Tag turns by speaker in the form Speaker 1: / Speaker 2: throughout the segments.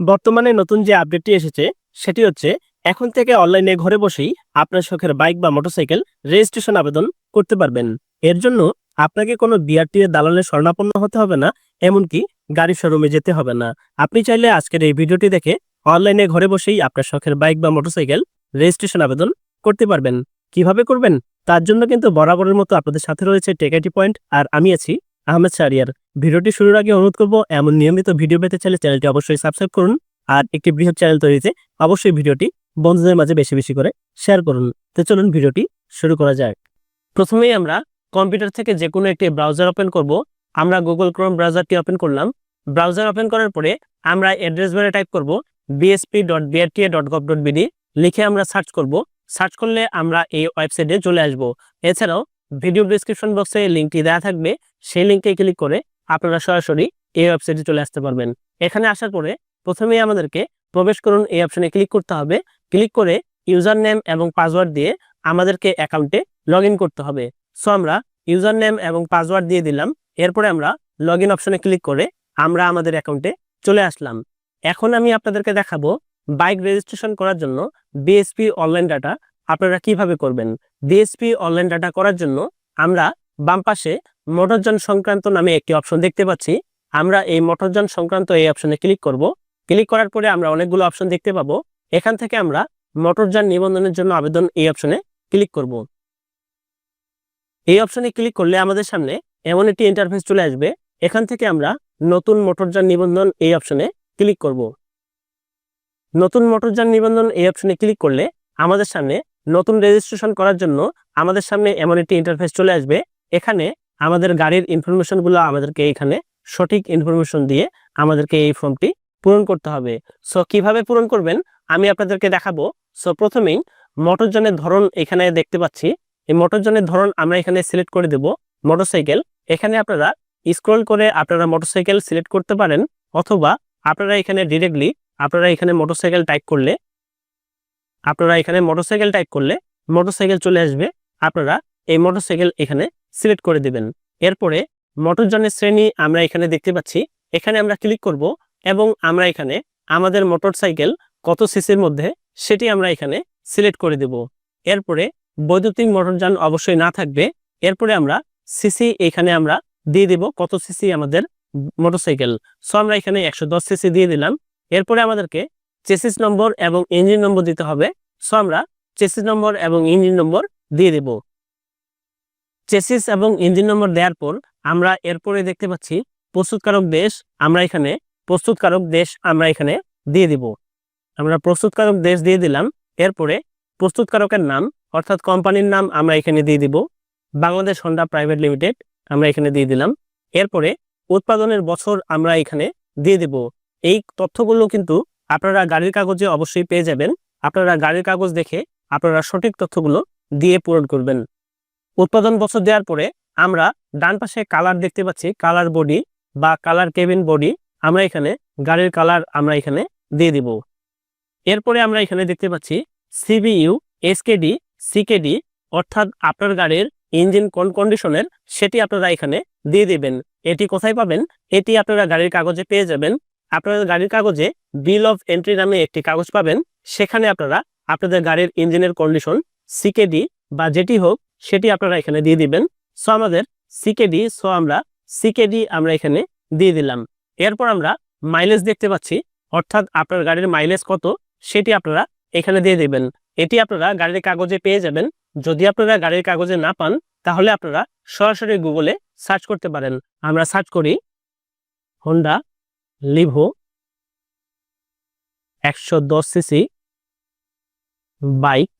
Speaker 1: বর্তমানে নতুন যে আপডেটটি এসেছে, সেটি হচ্ছে এখন থেকে অনলাইনে ঘরে বসেই আপনার শখের বাইক বা মোটরসাইকেল রেজিস্ট্রেশন আবেদন করতে পারবেন। এর জন্য আপনাকে কোনো বিআরটি এর দালালের স্বর্ণাপন্ন হতে হবে না, এমনকি গাড়ি শোরুমে যেতে হবে না। আপনি চাইলে আজকের এই ভিডিওটি দেখে অনলাইনে ঘরে বসেই আপনার শখের বাইক বা মোটরসাইকেল রেজিস্ট্রেশন আবেদন করতে পারবেন। কীভাবে করবেন? তার জন্য কিন্তু বরাবরের মতো আপনাদের সাথে রয়েছে টেকাইটি পয়েন্ট আর আমি আছি আহমেদ শারিয়ার ভিডিওটি শুরুর আগে অনুরোধ করব, এমন নিয়মিত ভিডিও পেতে চাইলে চ্যানেলটি অবশ্যই সাবস্ক্রাইব করুন আর একটি বৃহৎ চ্যানেল তৈরিতে অবশ্যই ভিডিওটি বন্ধুদের মাঝে বেশি বেশি করে শেয়ার করুন। তো চলুন ভিডিওটি শুরু করা যাক। প্রথমেই আমরা কম্পিউটার থেকে যে কোনো একটি ব্রাউজার ওপেন করব। আমরা গুগল ক্রোম ব্রাউজারটি ওপেন করলাম। ব্রাউজার ওপেন করার পরে আমরা অ্যাড্রেস বারে টাইপ করব BSP dot BRTA dot gov dot BD লিখে আমরা সার্চ করব। সার্চ করলে আমরা এই ওয়েবসাইটে চলে আসব। এছাড়াও ভিডিও ডিসক্রিপশন বক্সে লিঙ্কটি দেওয়া থাকবে। সেই লিঙ্কে ক্লিক করে আপনারা সরাসরি এই ওয়েবসাইটে চলে আসতে পারবেন। এখানে আসার পরে প্রথমেই আমাদেরকে প্রবেশ করুন এই অপশনে ক্লিক করতে হবে। ক্লিক করে ইউজার নেম এবং পাসওয়ার্ড দিয়ে আমাদেরকে অ্যাকাউন্টে লগ করতে হবে। সো আমরা ইউজার নেম এবং পাসওয়ার্ড দিয়ে দিলাম। এরপরে আমরা লগ ইন অপশনে ক্লিক করে আমরা আমাদের অ্যাকাউন্টে চলে আসলাম। এখন আমি আপনাদেরকে দেখাবো বাইক রেজিস্ট্রেশন করার জন্য বিএসপি অনলাইন ডাটা আপনারা কীভাবে করবেন। বিএসপি অনলাইন ডাটা করার জন্য আমরা বাম পাশে মোটরযান সংক্রান্ত নামে একটি অপশন দেখতে পাচ্ছি। আমরা এই মোটরযান সংক্রান্ত এই অপশনে ক্লিক করব। ক্লিক করার পরে আমরা অনেকগুলো অপশন দেখতে পাবো। এখান থেকে আমরা মোটরযান নিবন্ধনের জন্য আবেদন এই অপশনে ক্লিক করব। এই অপশনে ক্লিক করলে আমাদের সামনে এমন একটি ইন্টারফেস চলে আসবে। এখান থেকে আমরা নতুন মোটরযান নিবন্ধন এই অপশনে ক্লিক করব। নতুন মোটরযান নিবন্ধন এই অপশনে ক্লিক করলে আমাদের সামনে নতুন রেজিস্ট্রেশন করার জন্য আমাদের সামনে এমন একটি ইন্টারফেস চলে আসবে। এখানে আমাদের গাড়ির ইনফরমেশনগুলো আমাদেরকে এখানে সঠিক ইনফরমেশন দিয়ে আমাদেরকে এই ফর্মটি পূরণ করতে হবে। সো কীভাবে পূরণ করবেন? আমি আপনাদেরকে দেখাবো। সো প্রথমেই মোটরযানের ধরন এখানে দেখতে পাচ্ছি। এই মোটরযানের ধরন আমরা এখানে সিলেক্ট করে দেব মোটরসাইকেল এখানে আপনারা স্ক্রল করে আপনারা মোটরসাইকেল সিলেক্ট করতে পারেন অথবা আপনারা এখানে ডিরেক্টলি আপনারা এখানে মোটরসাইকেল টাইপ করলে আপনারা এখানে মোটরসাইকেল টাইপ করলে মোটরসাইকেল চলে আসবে। আপনারা এই মোটরসাইকেল এখানে সিলেক্ট করে দিবেন। এরপরে মোটরযানের শ্রেণি আমরা এখানে দেখতে পাচ্ছি। এখানে আমরা ক্লিক করব এবং আমরা এখানে আমাদের মোটরসাইকেল কত সিসির মধ্যে সেটি আমরা এখানে সিলেক্ট করে দেব। এরপরে বৈদ্যুতিক মোটরযান অবশ্যই না থাকবে। এরপরে আমরা সিসি এখানে আমরা দিয়ে দেব কত সিসি আমাদের মোটরসাইকেল। সো আমরা এখানে একশো দশ সিসি দিয়ে দিলাম। এরপরে আমাদেরকে চেসিস নম্বর এবং ইঞ্জিন নম্বর দিতে হবে। সো আমরা চেসিস নম্বর এবং ইঞ্জিন নম্বর দিয়ে দেব। চেসিস এবং ইঞ্জিন নম্বর দেওয়ার পর আমরা এরপরে দেখতে পাচ্ছি প্রস্তুতকারক দেশ আমরা এখানে, প্রস্তুতকারক দেশ আমরা এখানে দিয়ে দিব। আমরা প্রস্তুতকারক দেশ দিয়ে দিলাম, এরপরে প্রস্তুতকারকের নাম অর্থাৎ কোম্পানির নাম আমরা এখানে দিয়ে দিব। বাংলাদেশ হন্ডা প্রাইভেট লিমিটেড আমরা এখানে দিয়ে দিলাম। এরপরে উৎপাদনের বছর আমরা এখানে দিয়ে দেব। এই তথ্যগুলো কিন্তু আপনারা গাড়ির কাগজে অবশ্যই পেয়ে যাবেন। আপনারা গাড়ির কাগজ দেখে আপনারা সঠিক তথ্যগুলো দিয়ে পূরণ করবেন। উৎপাদন বছর দেওয়ার পরে আমরা ডান পাশে কালার দেখতে পাচ্ছি কালার বডি বা কালার কেবিন বডি আমরা এখানে গাড়ির কালার আমরা এখানে দিয়ে দিব। এরপরে আমরা এখানে দেখতে পাচ্ছি সিবিইউ এসকেডি সিকেডি অর্থাৎ আপনার গাড়ির ইঞ্জিন কোন কন্ডিশনের সেটি আপনারা এখানে দিয়ে দিবেন। এটি কোথায় পাবেন? এটি আপনারা গাড়ির কাগজে পেয়ে যাবেন। আপনাদের গাড়ির কাগজে বিল অফ এন্ট্রি নামে একটি কাগজ পাবেন। সেখানে আপনারা আপনাদের গাড়ির ইঞ্জিনের কন্ডিশন সিকেডি বা যেটি হোক, সেটি আপনারা এখানে দিয়ে দিবেন। সো আমাদের সিকেডি সো আমরা সিকেডি আমরা এখানে দিয়ে দিলাম। এরপর আমরা মাইলেজ দেখতে পাচ্ছি। অর্থাৎ আপনার গাড়ির মাইলেজ কত, সেটি আপনারা এখানে দিয়ে দিবেন। এটি আপনারা গাড়ির কাগজে পেয়ে যাবেন। যদি আপনারা গাড়ির কাগজে না পান, তাহলে আপনারা সরাসরি গুগলে সার্চ করতে পারেন। আমরা সার্চ করি হোন্ডা লিভো একশো দশ সিসি বাইক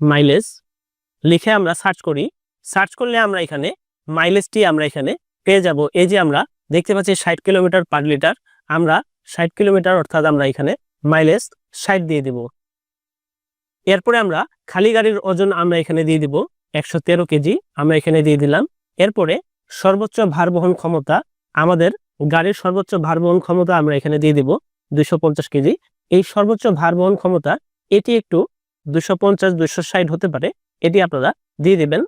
Speaker 1: মাইলেজ লিখে আমরা সার্চ করি। সার্চ করলে আমরা এখানে মাইলেজটি আমরা এখানে পেয়ে যাব। এই যে আমরা দেখতে পাচ্ছি ষাট কিলোমিটার পার লিটার আমরা ষাট কিলোমিটার অর্থাৎ আমরা এখানে মাইলেজ ষাট দিয়ে দিব। এরপরে আমরা খালি গাড়ির ওজন আমরা এখানে দিয়ে দিব, একশো তেরো কেজি আমরা এখানে দিয়ে দিলাম। এরপরে সর্বোচ্চ ভার বহন ক্ষমতা, আমাদের গাড়ির সর্বোচ্চ ভার বহন ক্ষমতা আমরা এখানে দিয়ে দিব দুইশো পঞ্চাশ কেজি। এই সর্বোচ্চ ভার বহন ক্ষমতা, এটি একটু দুশো পঞ্চাশ, দুশো ষাট হতে পারে, এটি আপনারা দিয়ে দিবেন।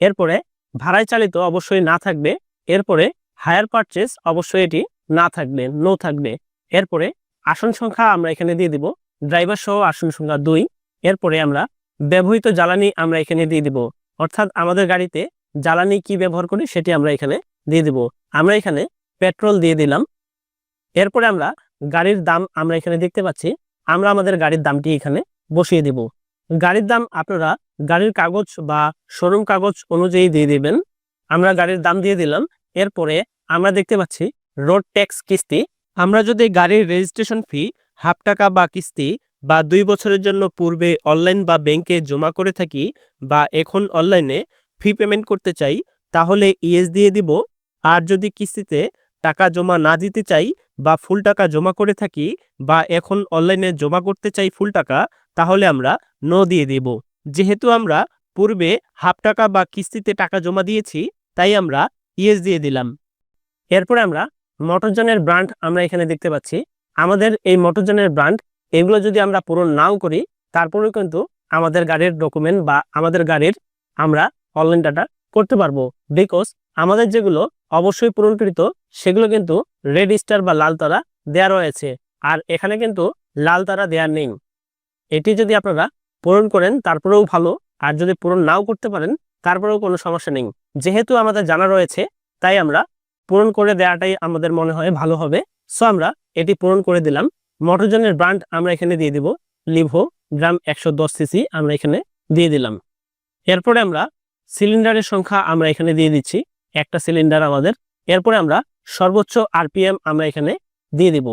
Speaker 1: এরপরে ভাড়ায় চালিত অবশ্যই না থাকবে, এরপরে হায়ার পারচেস অবশ্যই এটি না থাকবে নো থাকবে। এরপরে আসন সংখ্যা আমরা এখানে দিয়ে দিব ড্রাইভার সহ আসন সংখ্যা দুই। এরপরে আমরা ব্যবহৃত জ্বালানি আমরা এখানে দিয়ে দিব, অর্থাৎ আমাদের গাড়িতে জ্বালানি কি ব্যবহার করি সেটি আমরা এখানে দিয়ে দিব। আমরা এখানে পেট্রোল দিয়ে দিলাম। এরপরে আমরা গাড়ির দাম আমরা এখানে দেখতে পাচ্ছি, আমরা আমাদের গাড়ির দামটি এখানে বসিয়ে দিব। গাড়ির দাম আপনারা গাড়ির কাগজ বা শোরুম কাগজ অনুযায়ী দিয়ে দিবেন। আমরা গাড়ির দাম দিয়ে দিলাম। এরপরে আমরা দেখতে পাচ্ছি রোড ট্যাক্স কিস্তি। আমরা যদি গাড়ির রেজিস্ট্রেশন ফি, হাফ টাকা বা কিস্তি বা দুই বছরের জন্য পূর্বে অনলাইন বা ব্যাংকে জমা করে থাকি বা এখন অনলাইনে ফি পেমেন্ট করতে চাই, তাহলে ইএস দিয়ে দিব। আর যদি কিস্তিতে টাকা জমা না দিতে চাই বা ফুল টাকা জমা করে থাকি বা এখন অনলাইনে জমা করতে চাই ফুল টাকা তাহলে আমরা ন দিয়ে দেব। যেহেতু আমরা পূর্বে হাফ টাকা বা কিস্তিতে টাকা জমা দিয়েছি, তাই আমরা ইএস দিয়ে দিলাম। এরপরে আমরা মোটরযানের ব্র্যান্ড আমরা এখানে দেখতে পাচ্ছি। আমাদের এই মোটরযানের ব্র্যান্ড, এগুলো যদি আমরা পূরণ নাও করি, তারপরেও কিন্তু আমাদের গাড়ির ডকুমেন্ট বা আমাদের গাড়ির আমরা অনলাইন ডাটা করতে পারব। বিকজ আমাদের যেগুলো অবশ্যই পূরণকৃত, সেগুলো কিন্তু রেড স্টার বা লাল তারা দেওয়া রয়েছে। আর এখানে কিন্তু লাল তারা দেওয়া নেই। এটি যদি আপনারা পূরণ করেন, তারপরেও ভালো। আর যদি পূরণ নাও করতে পারেন, তারপরেও কোনো সমস্যা নেই। যেহেতু আমাদের জানা রয়েছে, তাই আমরা পূরণ করে দেওয়াটাই আমাদের মনে হয় ভালো হবে। সো আমরা এটি পূরণ করে দিলাম। মোটরজনের ব্র্যান্ড আমরা এখানে দিয়ে দিব। লিভো গ্রাম একশো দশ সিসি আমরা এখানে দিয়ে দিলাম। এরপরে আমরা সিলিন্ডারের সংখ্যা আমরা এখানে দিয়ে দিচ্ছি। একটা সিলিন্ডার আমাদের। এরপরে আমরা সর্বোচ্চ আরপিএম আমরা এখানে দিয়ে দিব।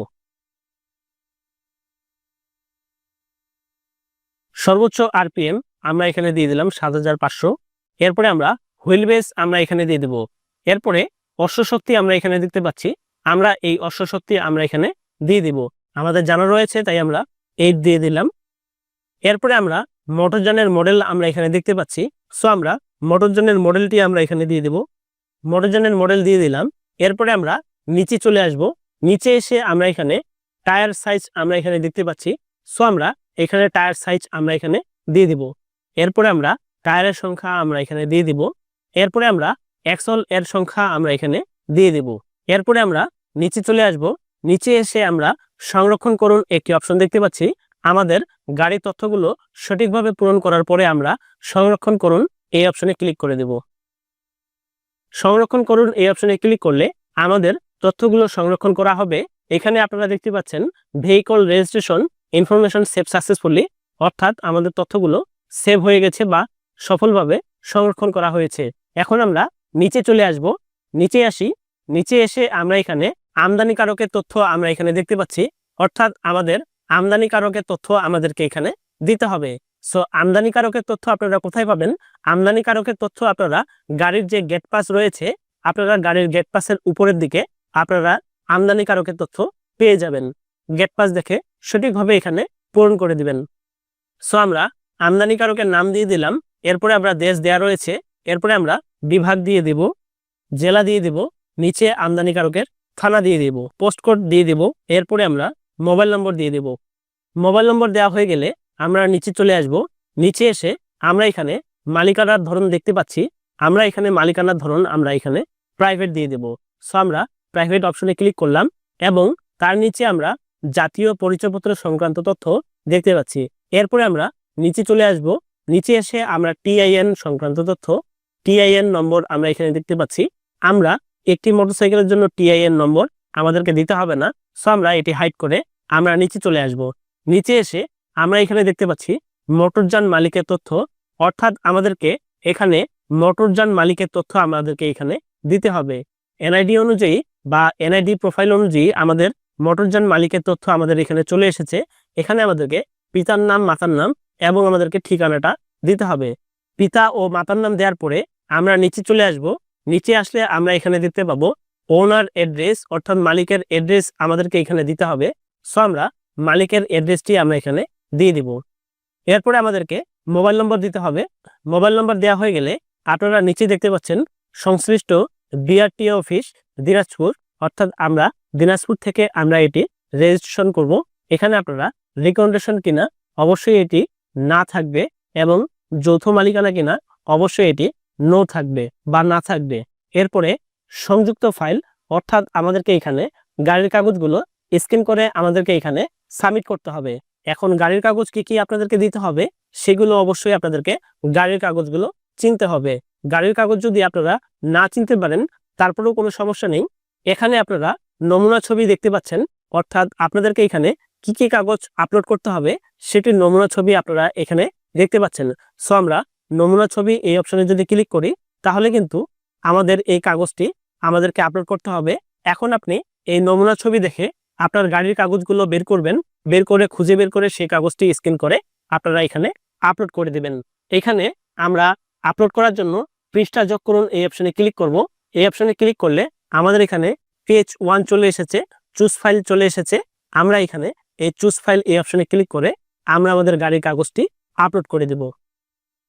Speaker 1: সর্বোচ্চ আরপিএম আমরা এখানে দিয়ে দিলাম সাত হাজার পাঁচশো। এরপরে আমরা হুইল বেস আমরা এখানে দিয়ে দেব। এরপরে অশ্বশক্তি আমরা এখানে দেখতে পাচ্ছি। আমরা এই অশ্বশক্তি আমরা এখানে দিয়ে দিব। আমাদের জানা রয়েছে, তাই আমরা এইট দিয়ে দিলাম। এরপরে আমরা মোটরযানের মডেল আমরা এখানে দেখতে পাচ্ছি। সো আমরা মোটরযানের মডেলটি আমরা এখানে দিয়ে দেব। মোটরযানের মডেল দিয়ে দিলাম। এরপরে আমরা নিচে চলে আসব। নিচে এসে আমরা এখানে টায়ার সাইজ আমরা এখানে দেখতে পাচ্ছি। সো আমরা এখানে টায়ার সাইজ আমরা এখানে দিয়ে দিব। এরপরে আমরা টায়ারের সংখ্যা আমরা এখানে দিয়ে দিব। এরপরে আমরা এক্সল এর সংখ্যা আমরা এখানে দিয়ে দিব। এরপরে আমরা নিচে চলে আসব। নিচে এসে আমরা সংরক্ষণ করুন একটি অপশন দেখতে পাচ্ছি। আমাদের গাড়ির তথ্যগুলো সঠিকভাবে পূরণ করার পরে আমরা সংরক্ষণ করুন এই অপশনে ক্লিক করে দেব। সংরক্ষণ করুন এই অপশনে ক্লিক করলে আমাদের তথ্যগুলো সংরক্ষণ করা হবে। এখানে আপনারা দেখতে পাচ্ছেন vehicle registration information save successfully অর্থাৎ আমাদের তথ্যগুলো সেভ হয়ে গেছে বা সফলভাবে সংরক্ষণ করা হয়েছে। এখন আমরা নিচে চলে আসব। নিচে আসি। নিচে এসে আমরা এখানে আমদানিকারকের তথ্য আমরা এখানে দেখতে পাচ্ছি। অর্থাৎ আমাদের আমদানিকারকের তথ্য আমাদেরকে এখানে দিতে হবে। সো আমদানিকারকের তথ্য আপনারা কোথায় পাবেন? আমদানিকারকের তথ্য আপনারা গাড়ির যে গেট পাস রয়েছে, আপনারা গাড়ির গেট পাসের উপরের দিকে আপনারা আমদানিকারকের তথ্য পেয়ে যাবেন। গেট পাস দেখে সঠিকভাবে এখানে পূরণ করে দিবেন। সো আমরা আমদানিকারকের নাম দিয়ে দিলাম, এরপরে আমরা দেশ দেয়া রয়েছে, এরপরে আমরা বিভাগ দিয়ে দিব, জেলা দিয়ে দিব, নিচে আমদানিকারকের থানা দিয়ে দিব, পোস্ট কোড দিয়ে দিব, এরপরে আমরা মোবাইল নম্বর দিয়ে দেব। মোবাইল নম্বর দেওয়া হয়ে গেলে আমরা নিচে চলে আসব, নিচে এসে আমরা এখানে মালিকানার ধরন দেখতে পাচ্ছি, আমরা এখানে মালিকানার ধরন আমরা এখানে প্রাইভেট দিয়ে দেব। সো আমরা প্রাইভেট অপশনে ক্লিক করলাম এবং তার নিচে আমরা জাতীয় পরিচয়পত্র সংক্রান্ত তথ্য দেখতে পাচ্ছি। এরপরে আমরা নিচে চলে আসব। নিচে এসে আমরা টিআইএন সংক্রান্ত তথ্য টিআইএন নম্বর আমরা এখানে দেখতে পাচ্ছি। আমরা একটি মোটরসাইকেলের জন্য টিআইএন নম্বর আমাদেরকে দিতে হবে না, সো আমরা এটি হাইড করে আমরা নিচে চলে আসব। নিচে এসে আমরা এখানে দেখতে পাচ্ছি মোটরযান মালিকের তথ্য, অর্থাৎ আমাদেরকে এখানে মোটরযান মালিকের তথ্য আমাদেরকে এখানে দিতে হবে। এনআইডি অনুযায়ী বা এনআইডি প্রোফাইল অনুযায়ী আমাদের মোটরযান মালিকের তথ্য আমাদের এখানে চলে এসেছে। এখানে আমাদেরকে পিতার নাম, মাতার নাম এবং আমাদেরকে ঠিকানাটা দিতে হবে। পিতা ও মাতার নাম দেওয়ার পরে আমরা নিচে চলে আসব। নিচে আসলে আমরা এখানে দেখতে পাবো ওনার অ্যাড্রেস অর্থাৎ মালিকের অ্যাড্রেস আমাদেরকে এখানে দিতে হবে। সো আমরা মালিকের অ্যাড্রেসটি আমরা এখানে দিয়ে দিব। এরপরে আমাদেরকে মোবাইল নম্বর দিতে হবে। মোবাইল নম্বর দেওয়া হয়ে গেলে আপনারা নিচে দেখতে পাচ্ছেন সংশ্লিষ্ট বিআরটিও অফিস, দিনাজপুর অর্থাৎ আমরা দিনাজপুর থেকে আমরা এটি রেজিস্ট্রেশন করব। এখানে আপনারা রিকমেন্ডেশন কিনা অবশ্যই এটি না থাকবে এবং যৌথ মালিকানা কিনা অবশ্যই এটি নো থাকবে বা না থাকবে। এরপরে সংযুক্ত ফাইল অর্থাৎ আমাদেরকে এখানে গাড়ির কাগজগুলো স্ক্যান করে আমাদেরকে এখানে সাবমিট করতে হবে। এখন গাড়ির কাগজ কি কি আপনাদেরকে দিতে হবে সেগুলো অবশ্যই আপনাদেরকে গাড়ির কাগজগুলো চিনতে হবে। গাড়ির কাগজ যদি আপনারা না চিনতে পারেন, তারপরেও কোনো সমস্যা নেই। এখানে আপনারা নমুনা ছবি দেখতে পাচ্ছেন। অর্থাৎ আপনাদেরকে এখানে কি কি কাগজ আপলোড করতে হবে সেটির নমুনা ছবি আপনারা এখানে দেখতে পাচ্ছেন। সো আমরা নমুনা ছবি এই অপশনে যদি ক্লিক করি, তাহলে কিন্তু আমাদের এই কাগজটি আমাদেরকে আপলোড করতে হবে। এখন আপনি এই নমুনা ছবি দেখে আপনার গাড়ির কাগজগুলো বের করবেন, বের করে, খুঁজে বের করে সেই কাগজটি স্ক্যান করে আপনারা এখানে আপলোড করে দিবেন। এখানে আমরা আপলোড করার জন্য পৃষ্ঠা যোগ করুন, এই অপশনে ক্লিক করব। এই অপশনে ক্লিক করলে আমাদের এখানে পেজ ওয়ান চলে এসেছে চুজ ফাইল চলে এসেছে। আমরা এখানে এই চুজ ফাইল এই অপশনে ক্লিক করে আমরা আমাদের গাড়ির কাগজটি আপলোড করে দেব।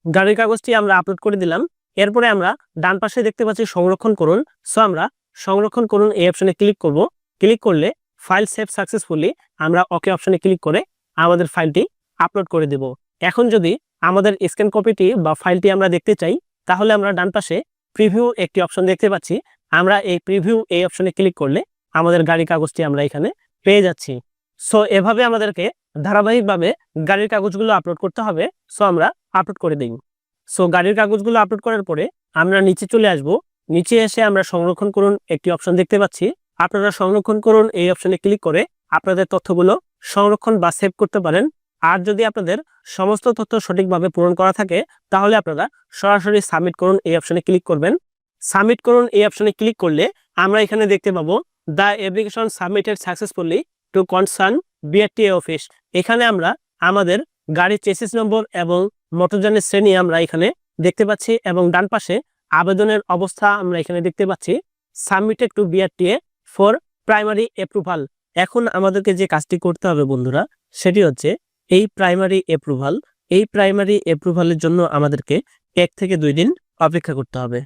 Speaker 1: গাড়ির কাগজটি আমরা আপলোড করে দিলাম। এরপরে আমরা ডান পাশে দেখতে পাচ্ছি সংরক্ষণ করুন। সো আমরা সংরক্ষণ করুন এই অপশনে ক্লিক করব। ক্লিক করলে ফাইল সেভ সাকসেসফুলি আমরা ওকে অপশনে ক্লিক করে আমাদের ফাইলটি আপলোড করে দেব। এখন যদি আমাদের স্ক্যান কপিটি বা ফাইলটি আমরা দেখতে চাই, তাহলে আমরা ডান পাশে প্রিভিউ একটি অপশন দেখতে পাচ্ছি। আমরা এই প্রিভিউ এই অপশনে ক্লিক করলে আমাদের গাড়ি কাগজটি আমরা এখানে পেয়ে যাচ্ছি। সো এভাবে আমাদেরকে ধারাবাহিকভাবে গাড়ির কাগজগুলো আপলোড করতে হবে। সো আমরা আপলোড করে দিই। সো গাড়ির কাগজগুলো আপলোড করার পরে আমরা নিচে চলে আসব। নিচে এসে আমরা সংরক্ষণ করুন একটি অপশন দেখতে পাচ্ছি। আপনারা সংরক্ষণ করুন এই অপশনে ক্লিক করে আপনাদের তথ্যগুলো সংরক্ষণ বা সেভ করতে পারেন। আর যদি আপনাদের সমস্ত তথ্য সঠিকভাবে পূরণ করা থাকে, তাহলে আপনারা সরাসরি সাবমিট করুন এই অপশনে ক্লিক করবেন। সাবমিট করুন এই অপশনে ক্লিক করলে আমরা এখানে দেখতে পাবো the application submitted successfully to concern BRTA office. এখানে আমরা আমাদের গাড়ির চেসিস নম্বর এবং মোটরযানের শ্রেণি আমরা এখানে দেখতে পাচ্ছি এবং ডান পাশে আবেদনের অবস্থা আমরা এখানে দেখতে পাচ্ছি submitted to BRTA for primary approval. এখন আমাদেরকে যে কাজটি করতে হবে বন্ধুরা, সেটি হচ্ছে এই প্রাইমারি অ্যাপ্রুভাল। এই প্রাইমারি অ্যাপ্রুভালের জন্য আমাদেরকে এক থেকে দুই দিন অপেক্ষা করতে হবে।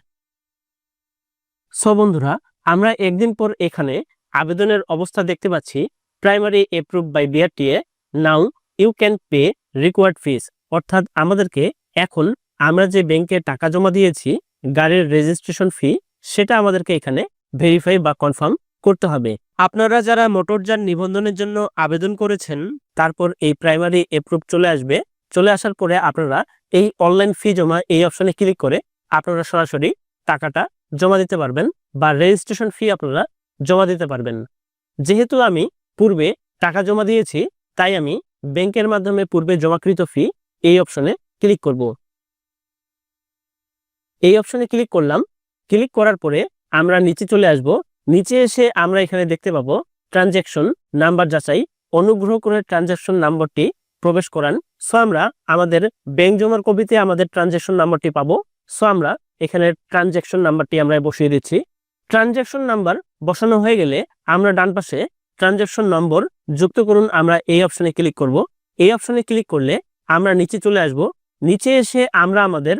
Speaker 1: সো বন্ধুরা, আমরা একদিন পর এখানে আবেদনের অবস্থা দেখতে পাচ্ছি। Primary approve by BRTA now you can pay required fees অর্থাৎ আমাদেরকে এখন আমরা যে ব্যাংকে টাকা জমা দিয়েছি, গাড়ির রেজিস্ট্রেশন ফি সেটা আমাদেরকে এখানে ভেরিফাই বা কনফার্ম করতে হবে। আপনারা যারা মোটরযান নিবন্ধনের জন্য আবেদন করেছেন, তারপর এই প্রাইমারি অ্যাপ্রুভ চলে আসবে। চলে আসার পরে আপনারা এই অনলাইন ফি জমা এই অপশনে ক্লিক করে আপনারা সরাসরি টাকাটা জমা দিতে পারবেন বা রেজিস্ট্রেশন ফি আপনারা জমা দিতে পারবেন। যেহেতু আমি পূর্বে টাকা জমা দিয়েছি, তাই আমি ব্যাংকের মাধ্যমে পূর্বে জমাকৃত ফি এই অপশনে ক্লিক করব। এই অপশনে ক্লিক করলাম। ক্লিক করার পরে আমরা নিচে চলে আসব। নিচে এসে আমরা এখানে দেখতে পাবো ট্রানজ্যাকশন নাম্বার যাচাই, অনুগ্রহ করে ট্রানজ্যাকশন নাম্বারটি প্রবেশ করান। সো আমরা আমাদের ব্যাংক জমার কপিতে আমাদের ট্রানজ্যাকশন নাম্বারটি পাবো। সো আমরা এখানে ট্রানজ্যাকশন নাম্বারটি আমরা বসিয়ে দিচ্ছি। ট্রানজ্যাকশন নাম্বার বসানো হয়ে গেলে আমরা ডান পাশে ট্রানজ্যাকশন নম্বর যুক্ত করুন, আমরা এই অপশনে ক্লিক করব। এই অপশনে ক্লিক করলে আমরা নিচে চলে আসব। নিচে এসে আমরা আমাদের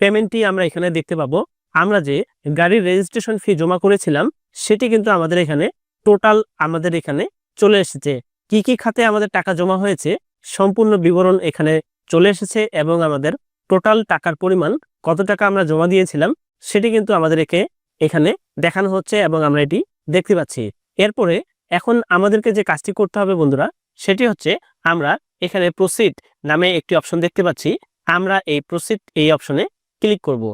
Speaker 1: পেমেন্টটি আমরা এখানে দেখতে পাবো। আমরা যে গাড়ির রেজিস্ট্রেশন ফি জমা করেছিলাম, সেটি কিন্তু আমাদের এখানে টোটাল আমাদের এখানে চলে এসেছে। কি কি খাতে আমাদের টাকা জমা হয়েছে, সম্পূর্ণ বিবরণ এখানে চলে এসেছে এবং আমাদের টোটাল টাকার পরিমাণ কত টাকা আমরা জমা দিয়েছিলাম সেটি কিন্তু আমাদেরকে এখানে দেখানো হচ্ছে এবং আমরা এটি দেখতে পাচ্ছি। এরপরে এখন আমাদেরকে যে কাজটি করতে হবে বন্ধুরা, সেটি হচ্ছে আমরা এখানে প্রসিড নামে একটি অপশন দেখতে পাচ্ছি। আমরা এই প্রসিড এই অপশনে ক্লিক করব।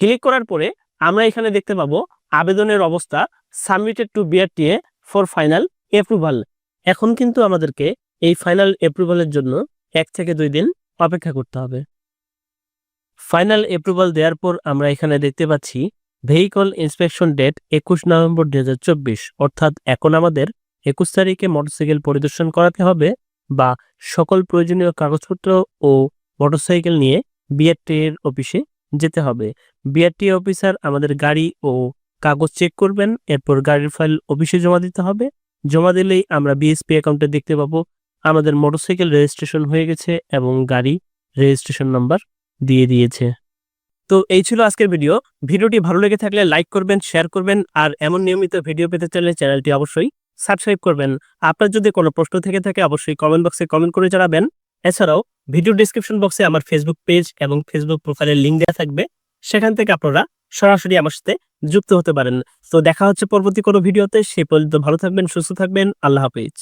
Speaker 1: ক্লিক করার পরে আমরা এখানে দেখতে পাবো আবেদনের অবস্থা submitted to BRTA for final approval এখন কিন্তু আমাদেরকে এই ফাইনাল অ্যাপ্রুভালের জন্য এক থেকে দুই দিন অপেক্ষা করতে হবে। ফাইনাল অ্যাপ্রুভাল দেওয়ার পর আমরা এখানে দেখতে পাচ্ছি ভেহিকল ইন্সপেকশন ডেট একুশ নভেম্বর দু হাজার চব্বিশ, অর্থাৎ এখন আমাদের একুশ তারিখে মোটরসাইকেল পরিদর্শন করাতে হবে বা সকল প্রয়োজনীয় কাগজপত্র ও মোটরসাইকেল নিয়ে বিআরটি এর অফিসে যেতে হবে। বিআরটি অফিসার আমাদের গাড়ি ও কাগজ চেক করবেন, এরপর গাড়ির ফাইল অফিসে জমা দিতে হবে। জমা দিলেই আমরা বিএসপি অ্যাকাউন্টে দেখতে পাবো আমাদের মোটরসাইকেল রেজিস্ট্রেশন হয়ে গেছে এবং গাড়ি রেজিস্ট্রেশন নাম্বার দিয়ে দিয়েছে। তো এই ছিল আজকের ভিডিও। ভিডিওটি ভালো লেগে থাকলে লাইক করবেন, শেয়ার করবেন আর এমন নিয়মিত ভিডিও পেতে চাইলে চ্যানেলটি অবশ্যই সাবস্ক্রাইব করবেন। আপনার যদি কোনো প্রশ্ন থেকে থাকে অবশ্যই কমেন্ট বক্সে কমেন্ট করে জানাবেন। এছাড়াও ভিডিও ডিসক্রিপশন বক্সে আমার ফেসবুক পেজ এবং ফেসবুক প্রোফাইলের লিঙ্ক দেওয়া থাকবে। সেখান থেকে আপনারা সরাসরি আমার সাথে যুক্ত হতে পারেন। তো দেখা হচ্ছে পরবর্তী কোনো ভিডিওতে। সে পর্যন্ত ভালো থাকবেন, সুস্থ থাকবেন। আল্লাহ হাফিজ।